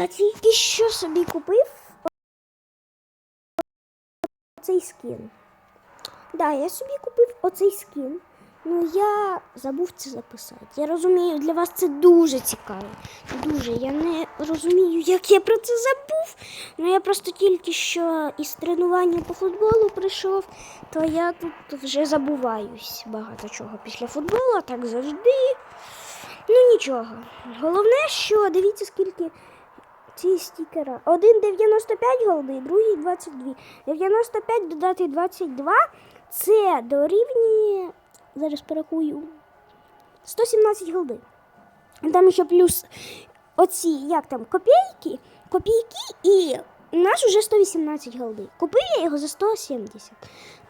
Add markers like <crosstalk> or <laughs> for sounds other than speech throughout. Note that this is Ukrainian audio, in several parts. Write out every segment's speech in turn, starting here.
Я тільки що собі купив оцей скін. Да, я собі купив оцей скін. Ну я забув це записати. Я розумію, для вас це дуже цікаво. Дуже. Я не розумію, як я про це забув. Ну я просто тільки що із тренування по футболу прийшов, то я тут вже забуваюсь багато чого після футболу, так завжди. Ну нічого. Головне, що дивіться, скільки ці стікера. Один 95 голди, другий 22. 95 додати 22 це дорівнює. Зараз порахую. 117 голди. Там ще плюс оці, як там, копійки, копійки і у нас вже 118 голди. Купив я його за 170.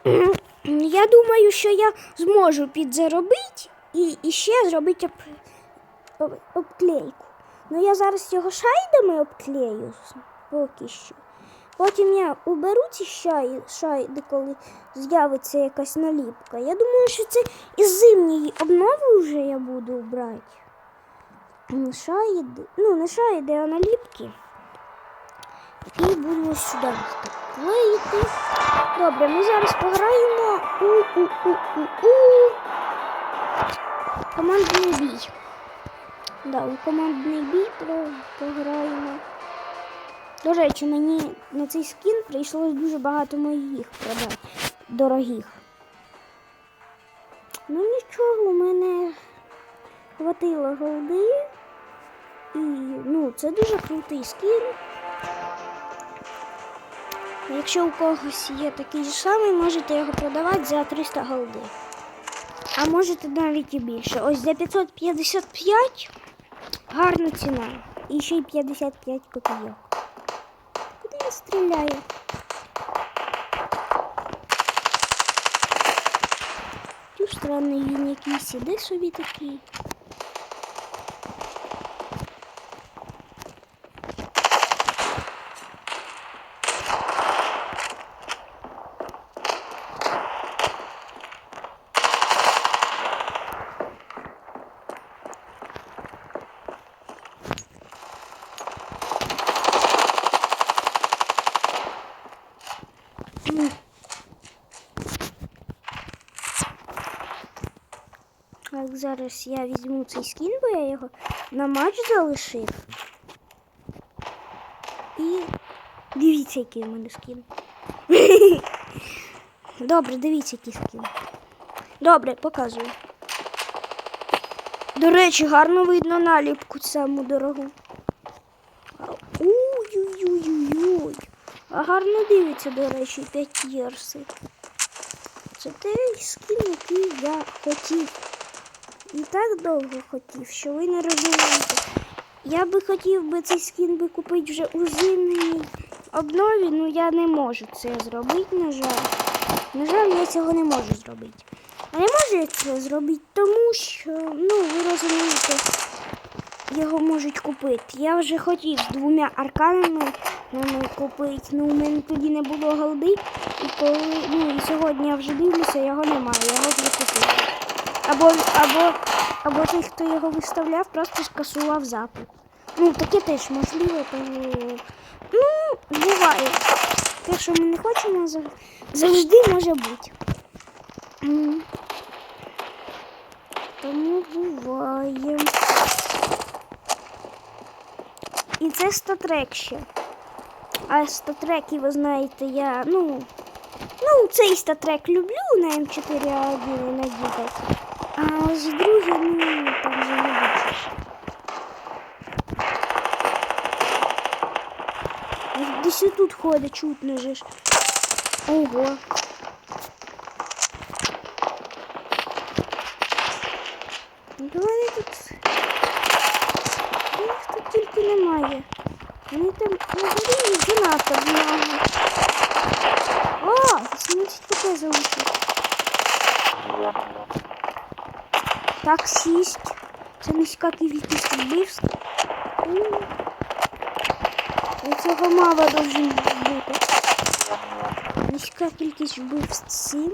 <clears throat> Я думаю, що я зможу підзаробити і, і ще зробити об, об, обклейку. Ну я зараз його шайдами обклею поки що. Потім я уберу ці шай, шайди, коли з'явиться якась наліпка. Я думаю, що це із зимньої обнови вже я буду брати. Шайди, ну не шайди, а наліпки. І буду сюди клеїти. Добре, ми зараз пограємо у у у у у командний бій. Да, у командний бій пограємо. До речі, мені на цей скін прийшлось дуже багато моїх продати. Дорогих. Ну нічого, у мене хватило голди. І ну, це дуже крутий скін. Якщо у когось є такий же самий, можете його продавати за 300 голди. А можете навіть і більше. Ось за 555 гарна ціна. І ще й 55 копійок. Куди я стріляю? Тут странний він якийсь іде собі такий. Так, зараз я візьму цей скін, бо я його на матч залишив. І дивіться, який у мене скін. <laughs> Добре, дивіться, який скін. Добре, показую. До речі, гарно видно наліпку саму дорогу. Ой-ой-ой-ой. А гарно дивиться, до речі, 5 єрси. Це той скін, який я хотів. І так довго хотів, що ви не розумієте. Я би хотів би цей скін би купити вже у зимній обнові, але я не можу це зробити, на жаль. На жаль, я цього не можу зробити. А не можу я це зробити, тому що, ну, ви розумієте, його можуть купити. Я вже хотів з двома арканами ну, купити, ну у мене тоді не було голди. І коли, ну сьогодні я вже дивлюся, його немає, я його вже купив. Або, або, або той, хто його виставляв, просто скасував запит. Ну, таке теж можливо, тому ну, буває. Те, що ми не хочемо, завжди може бути. Тому буває. І це статрек ще. А статреки, ви знаєте, я, ну, ну, цей статрек люблю на М4А1 на Дігах. А ось другий, ну, там вже не бачиш. Десь тут ходить, чутно же ж. Ого. Ну, Давай тут. Їх тут тільки немає. Вони там на горі занадто много. О, 18 КП залишив. таксіст. Це міська кількість вбивств. Ну, цього мало должен бути. Міська кількість вбивств 7.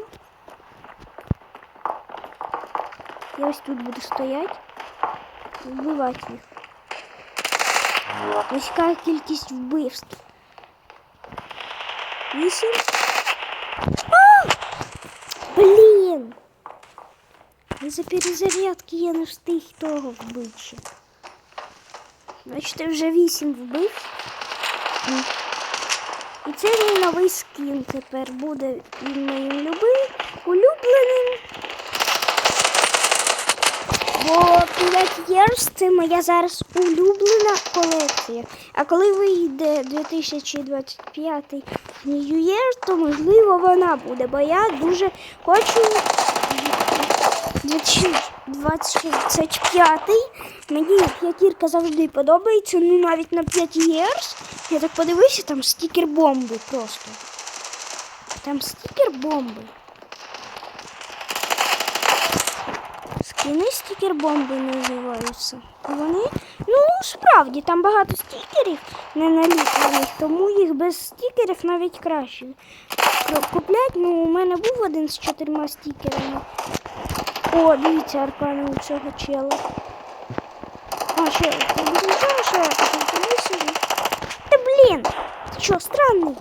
Я ось тут буду стоять, вбивати їх. Міська кількість вбивств. 8. За перезарядки я не встиг того вбити. ще. Бачите, вже вісім вбив. І це мій новий скін тепер буде він моїм люби, улюбленим. Бо 5 Years це моя зараз улюблена колекція. А коли вийде 2025 New Year, то можливо вона буде, бо я дуже хочу 2025 Мені п'ятірка завжди подобається, ну навіть на 5 Years. Я так подивився, там стікер бомби просто. Там стікер бомби. Скини стікер бомби називаються. Вони, ну справді, там багато стікерів не наліплених, тому їх без стікерів навіть краще Ку- куплять. Ну, у мене був один з чотирма стікерами. О, дивіться, аркани у цього чела. А, ще, не буде нічого, що я сижу? Та блін! Ти що, странний?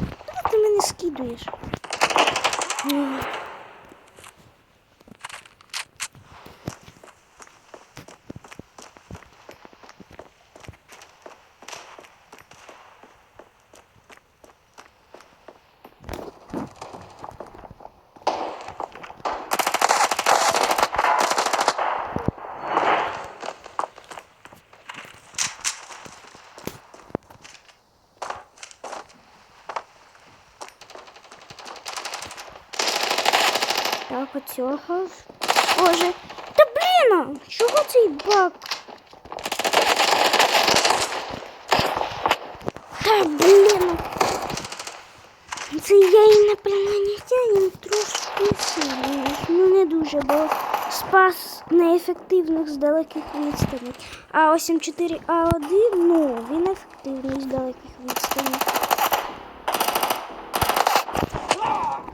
Куди ти мене скидуєш? Оцього. Боже. Та блін! Чого цей баг? Та блін! Це я інопланетянин трошки сильний. Ну не дуже, бо спас неефективних з далеких відстаней. А 84А1, ну, він ефективний з далеких відстаней.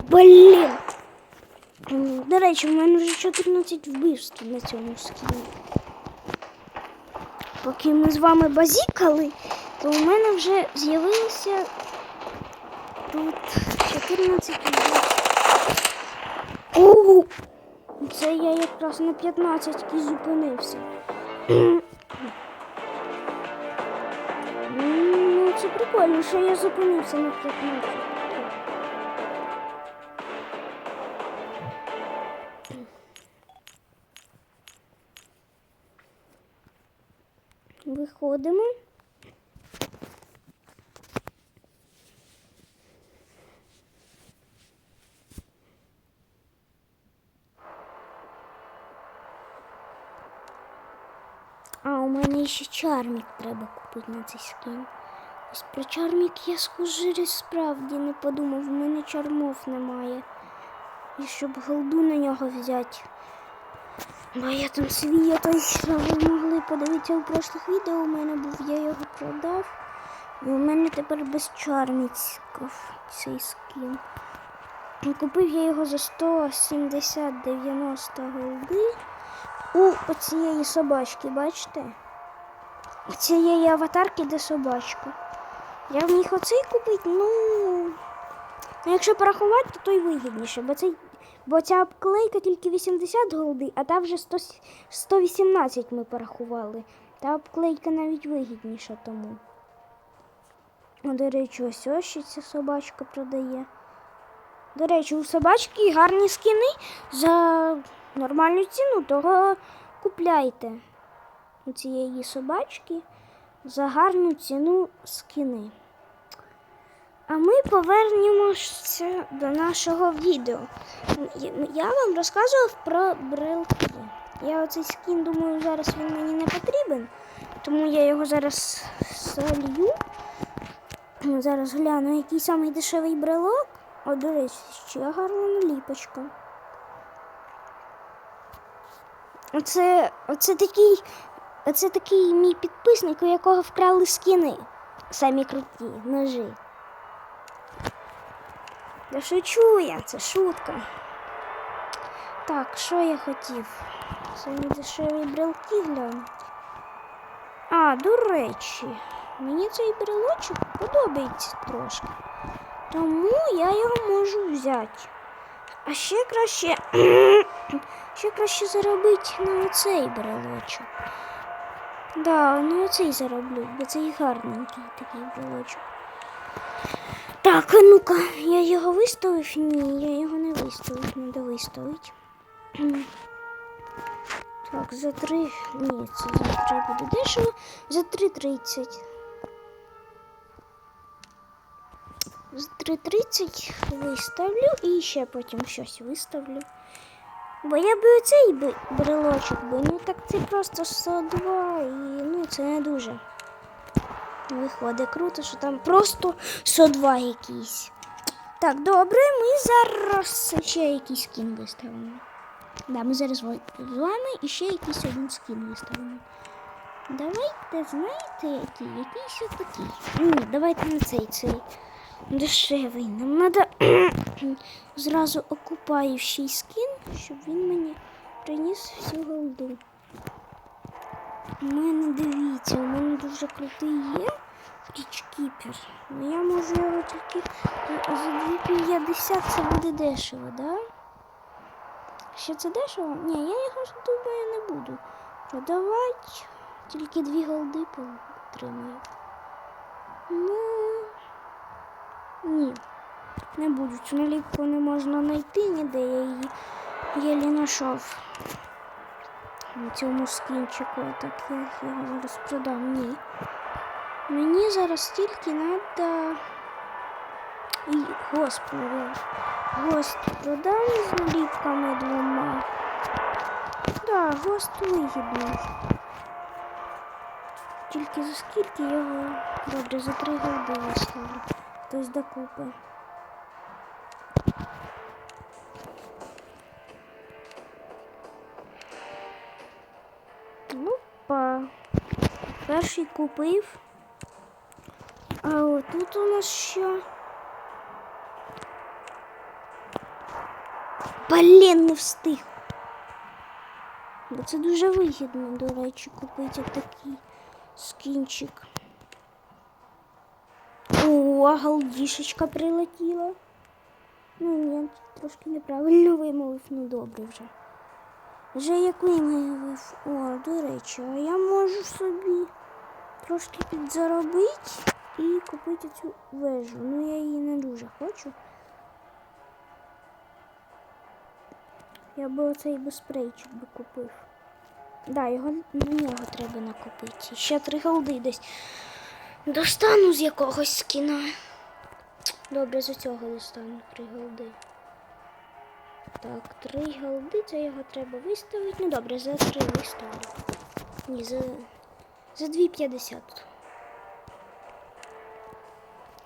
Блін! До речі, в мене вже 14 вбивств на цьому скіні. Поки ми з вами базікали, то у мене вже з'явилося тут 14 вбивств. О! Це я якраз на 15 і зупинився. <clears throat> Ну, це прикольно, що я зупинився на 15. Мене ще чармік треба купити на цей скін. Ось про чармік я схоже справді не подумав, в мене чармов немає. І щоб голду на нього взяти. Бо я там свій якийсь, що ви могли подивитися у прошлих відео, у мене був, я його продав. І у мене тепер без чарміцьків цей скін. Купив я його за 170-90 голди у оцієї собачки, бачите? У цієї аватарки, де собачка. Я міг оцей купити, ну. Ну, якщо порахувати, то той вигідніше, бо цей. Бо ця обклейка тільки 80 голди, а та вже 100, 118 ми порахували. Та обклейка навіть вигідніша тому. О, до речі, ось ось ще ця собачка продає. До речі, у собачки гарні скини за нормальну ціну, того купляйте у цієї собачки за гарну ціну скини. А ми повернемося до нашого відео. Я- вам розказував про брелки. Я оцей скін думаю, зараз він мені не потрібен, тому я його зараз солью. Зараз гляну, який самий дешевий брелок. О, до речі, ще гарна наліпочка. Оце, оце такий, оце такий мій підписник, у якого вкрали скіни. Самі круті ножі. Да шучу я, це шутка. Так, що я хотів? Самі дешеві брелки глянути. А, до речі, мені цей брелочок подобається трошки. Тому я його можу взяти. А ще краще, ще краще заробити на оцей брелочок. Да, на оцей зароблю, бо цей гарненький такий брелочок. Так, а ну-ка, я його виставив? Ні, я його не виставив, треба виставити. Так, за три. Ні, це за три буде дешево. За 3,30. За 3,30 виставлю і ще потім щось виставлю. Бо я би оцей би брелочок би, ну так це просто 102 і ну це не дуже. Виходить круто, що там просто 102 якийсь. Так, добре, ми зараз ще якийсь скін виставимо. Да, ми зараз з вами і ще якийсь один скін виставимо. Давайте, знаєте, який? Якийсь отакий. Ні, давайте на цей цей. Дешевий. Нам треба <clears throat> зразу окупаючий скін, щоб він мені приніс всю голду. У мене дивіться, у мене дуже крутий є річкіпер. Ну я можу його тільки за 250 це буде дешево, да? Ще це дешево? Ні, я його ж думаю не буду продавати. Тільки дві голди отримаю. Ну ні, не буду. Цю наліпку не можна знайти ніде, я її єлі знайшов. На цьому скінчику так я його зараз продам. Ні. Мені зараз тільки треба. І господи. Гост продам з наліпками двома. Да, гост вигідний. Тільки за скільки його добре за три голди виставлю. Хтось докупи. Перший купив. А отут у нас що? Блін, не встиг. Бо це дуже вигідно, до речі, купити такий скінчик. О, галдішечка прилетіла. Ну, я трошки неправильно вимовив, ну добре вже. Вже як вимовив. О, до речі, а я можу собі трошки підзаробити і купити цю вежу. Ну, я її не дуже хочу. Я би оцей би спрейчик би купив. Да, його на нього треба накопити. Ще три голди десь. Достану з якогось скіна. Добре, з цього достану три голди. Так, три голди, це його треба виставити. Ну добре, за три виставлю. Ні, за, за 2,50.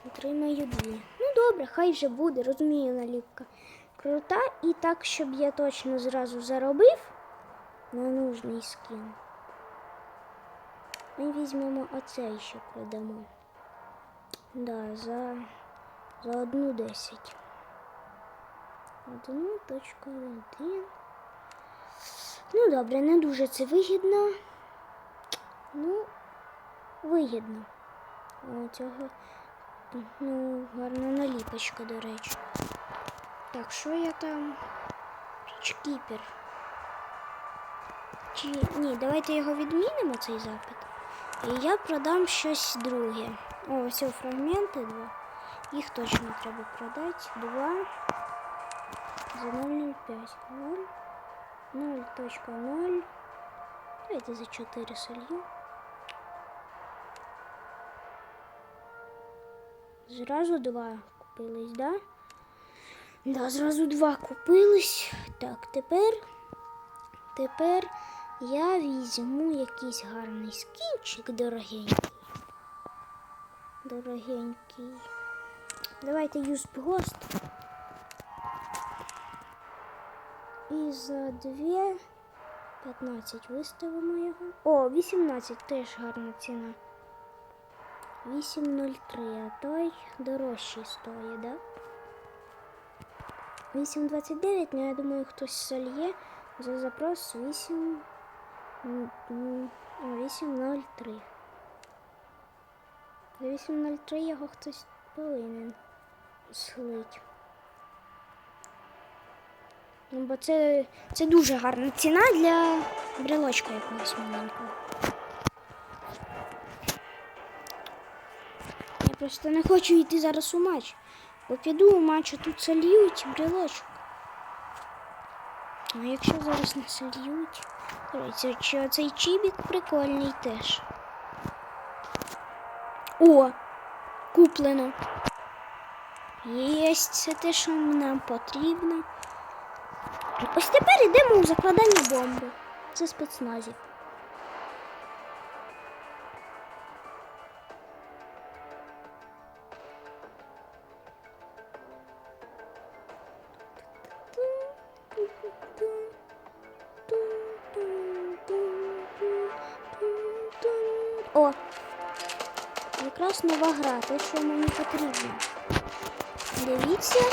Отримаю дві. Ну добре, хай вже буде, розумію наліпка. Крута і так, щоб я точно зразу заробив на нужний скін. Ми візьмемо оцей ще продамо. Да, за, за одну десять. Одну точку один. Ну, добре, не дуже це вигідно. Ну, вигідно. О, цього, ну, гарна наліпочка, до речі. Так, що я там? Річкіпер. Чи ні, давайте його відмінимо, цей запит. І я продам щось друге. О, ось фрагменти два. Їх точно треба продати. Два за 0,05. 0. 0.0. Давайте за 4 солью. Зразу два купились, да? Да, зразу два купились. Так, тепер. Тепер я візьму якийсь гарний скінчик дорогенький. Дорогенький. Давайте юзб гост. І за 2 15 виставимо його. О, 18 теж гарна ціна. 8,03, а той дорожчий стоїть, да? 8,29, ну я думаю, хтось сольє за запрос 8 м, м, о, 8,03. За 8.03 його хтось повинен слить. Ну, бо це, це дуже гарна ціна для брелочка якогось маленького. Просто не хочу йти зараз у матч. Бо піду у матч, а тут сольють брелочок. А якщо зараз не сольють, Дивіться, цей чібік прикольний теж. О! Куплено. Єсть, це те, що нам потрібно. Ось тепер йдемо у закладання бомби. Це спецназів. Те, що мені потрібно. Дивіться,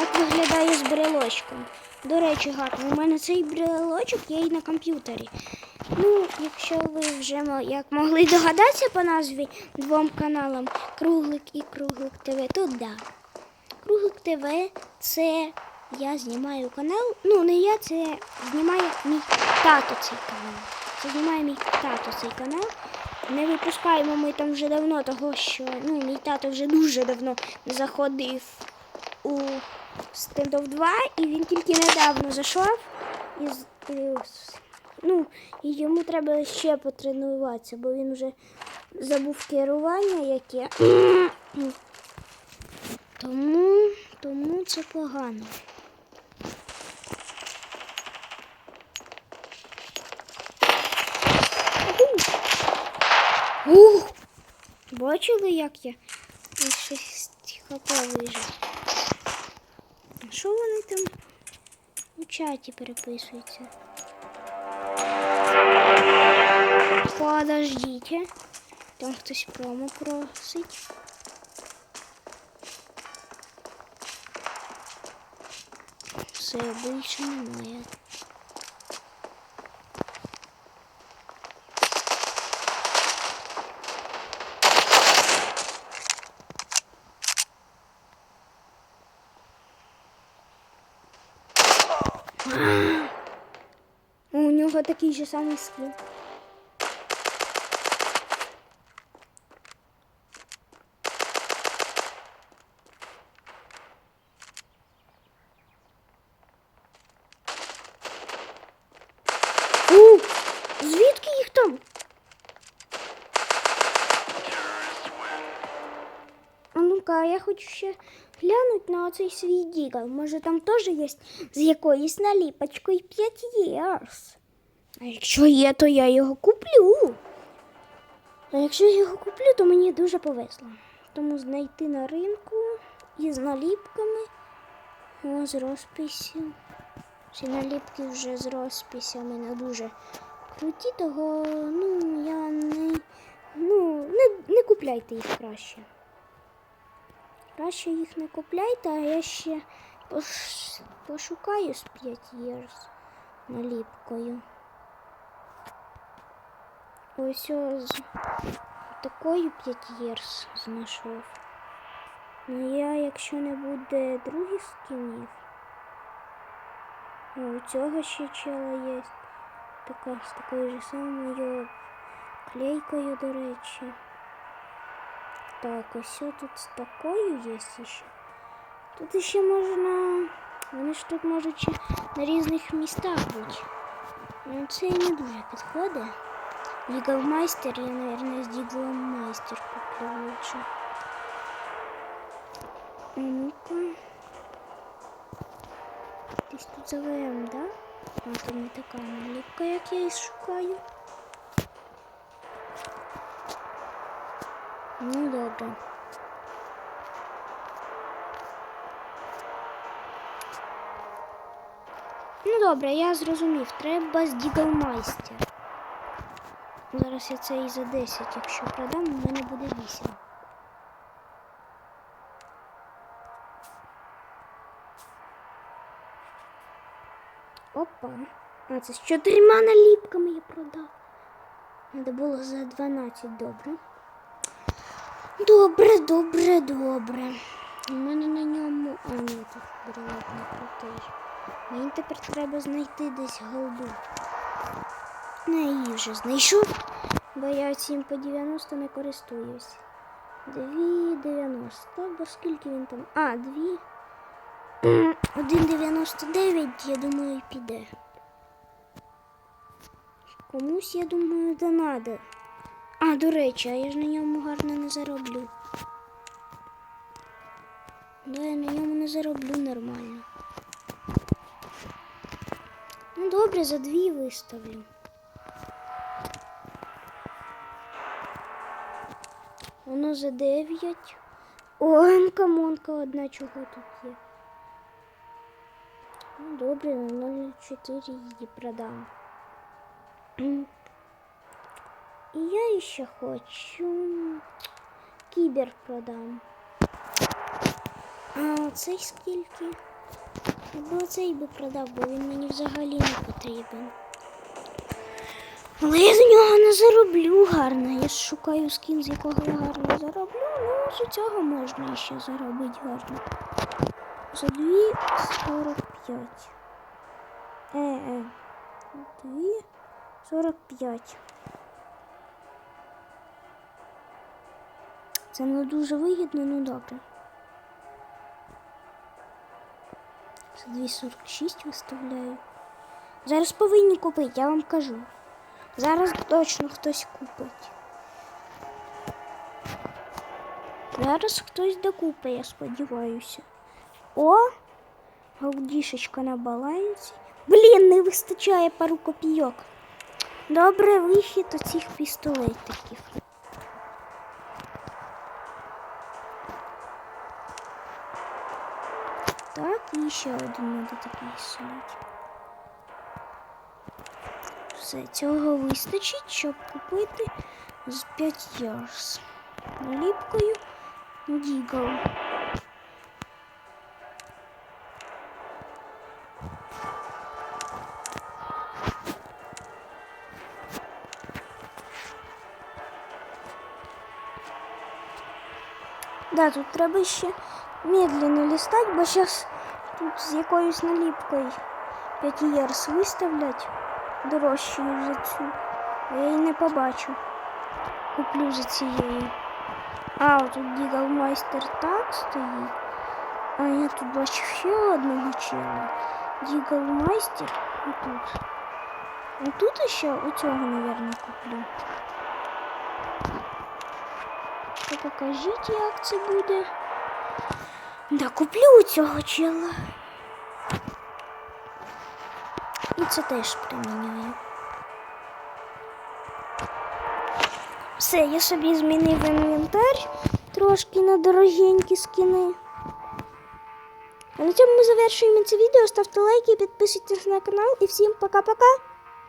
як виглядає з брелочком. До речі, гарно, у мене цей брелочок є і на комп'ютері. Ну, якщо ви вже як могли догадатися по назві двом каналам Круглик і Круглик ТВ, то да. Круглик ТВ це я знімаю канал. Ну, не я, це знімає мій тато цей канал. Це знімає мій тато цей канал. Не випускаємо ми там вже давно, того що ну, мій тато вже дуже давно заходив у стендов 2, і він тільки недавно зайшов. І, ну, і йому треба ще потренуватися, бо він вже забув керування яке. <clears throat> тому, тому це погано. Бачили, як я із 6 хп вижив? А Що вони там у чаті переписуються? Подождите. Там хтось промо просить. Все, більше немає. У нього такий же самий скін. У, звідки їх там? А ну-ка, я хочу ще на оцей свій дігл. Може там теж є з якоюсь наліпочкою 5 years. А якщо є, то я його куплю. А якщо я його куплю, то мені дуже повезло. Тому знайти на ринку із наліпками. О, з розписю. Ці наліпки вже з розписями не дуже круті, того ну я не, ну, не, не купляйте їх краще. Краще їх не купляйте, а я ще пош... пошукаю з 5 years наліпкою. Ось о, з такою 5 years знайшов. Ну я, якщо не буде других скінів, о, у цього ще чела є. Така з такою ж самою клейкою, до речі. Так, ось тут з такою є ще. Тут ще можна. Вони ж тут можуть ще на різних містах бути. Ну це і не дуже підходить. Діглмайстер, я, наверное, з Діглмайстер куплю лучше. А ну-ка. Десь тут за ВМ, да? А там не така наліпка, як я і шукаю. Ну добре. Ну добре, я зрозумів. Треба з Діглмайстер. Зараз я це і за 10, якщо продам, у мене буде 8. Опа. А, це з чотирма наліпками я продав. Треба було за 12 добре. Добре, добре, добре. У мене на ньому. А, ні, тут брелок не крутий. Мені тепер треба знайти десь голду. Не її вже знайшов, бо я цим по 90 не користуюсь. 2,90. Бо скільки він там? А, 2. 1,99, <clears throat> я думаю, піде. Комусь, я думаю, да. А, до речі, а я ж на ньому гарно не зароблю. Да, я на ньому не зароблю нормально. Ну добре, за дві виставлю. Воно за 9. О, камонка одна чого тут є. Ну, добре, на 0,4 її продам. І я ще хочу кібер продам. А цей скільки? Або цей би продав, бо він мені взагалі не потрібен. Але я з нього не зароблю гарно. Я ж шукаю скін, з якого я гарно зароблю. Ну, з цього можна ще заробити гарно. За 2,45. Е, е. 2,45. Це не дуже вигідно, ну добре. За 2,46 виставляю. Зараз повинні купити, я вам кажу. Зараз точно хтось купить. Зараз хтось докупить, я сподіваюся. О! Голдішечка на балансі. Блін, не вистачає пару копійок. Добре вихід оцих пістолетиків. і ще один треба такий сидить. Все, цього вистачить, щоб купити з 5 ярс. Наліпкою Дігл. Да, тут треба ще медленно листати, бо зараз тут з якоюсь наліпкою 5 ярс виставлять дорожчою за цю. Я її не побачу. Куплю за цією. А, тут Дігалмайстер так стоїть. А я тут бачу ще одного чела. Дігалмайстер отут. Отут ще оцього, мабуть, куплю. То покажіть, як це буде. Да, куплю цього чела. І це теж приміняю. Все, я собі змінив інвентар трошки на дорогенькі скини. А на цьому ми завершуємо це відео. Ставте лайки, підписуйтесь на канал і всім пока-пока!